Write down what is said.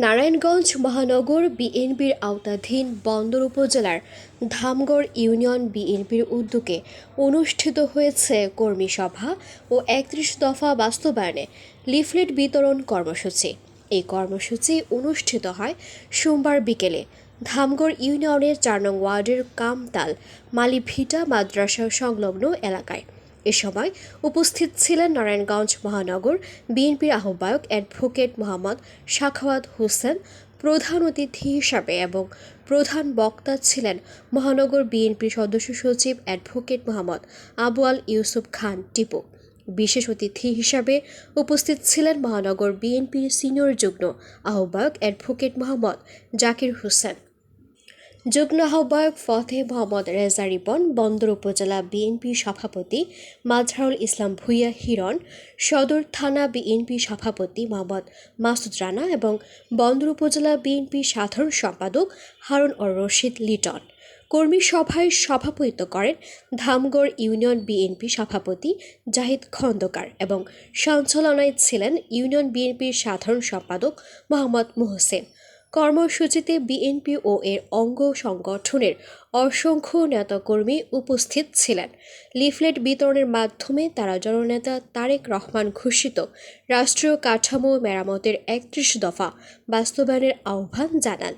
নারায়ণগঞ্জ মহানগর বিএনপির আওতাধীন বন্দর উপজেলার ধামগড় ইউনিয়ন বিএনপির উদ্যোগে অনুষ্ঠিত হয়েছে কর্মী সভা ও একত্রিশ দফা বাস্তবায়নে লিফলেট বিতরণ কর্মসূচি। এই কর্মসূচি অনুষ্ঠিত হয় সোমবার বিকেলে। ধামগড় ইউনিয়নের চার নং ওয়ার্ডের কামতাল, মালিভিটা মাদ্রাসা সংলগ্ন এলাকায়। এ সময় উপস্থিত ছিলেন নারায়ণগঞ্জ মহানগর বিএনপির আহ্বায়ক অ্যাডভোকেট মোহাম্মদ সাখাওয়াত হোসেন, প্রধান অতিথি হিসাবে এবং প্রধান বক্তা ছিলেন মহানগর বিএনপির সদস্য সচিব অ্যাডভোকেট মোহাম্মদ আবু আল ইউসুফ খান টিপু। বিশেষ অতিথি হিসাবে উপস্থিত ছিলেন মহানগর বিএনপির সিনিয়র যুগ্ম আহ্বায়ক অ্যাডভোকেট মোহাম্মদ জাকির হোসেন। যুগ্ম আহ্বায়ক ফতে মোহাম্মদ রেজা রিপন, বন্দর উপজেলা বিএনপি সভাপতি মাজহারুল ইসলাম ভুইয়া হিরণ, সদর থানা বিএনপি সভাপতি মোহাম্মদ মাসুদ রানা এবং বন্দর উপজেলা বিএনপি সাধারণ সম্পাদক হারুন অর রশিদ লিটন। কর্মী সভায় সভাপতিত্ব করেন ধামগড় ইউনিয়ন বিএনপি সভাপতি জাহিদ খন্দকার এবং সঞ্চালনায় ছিলেন ইউনিয়ন বিএনপির সাধারণ সম্পাদক মোহাম্মদ মোহসেন। কর্মসূচিতে বিএনপি ও এর অঙ্গ সংগঠনের অসংখ্য নেতাকর্মী উপস্থিত ছিলেন। লিফলেট বিতরণের মাধ্যমে তারা জননেতা তারেক রহমান ঘোষিত রাষ্ট্রীয় কাঠামো মেরামতের একত্রিশ দফা বাস্তবায়নের আহ্বান জানান।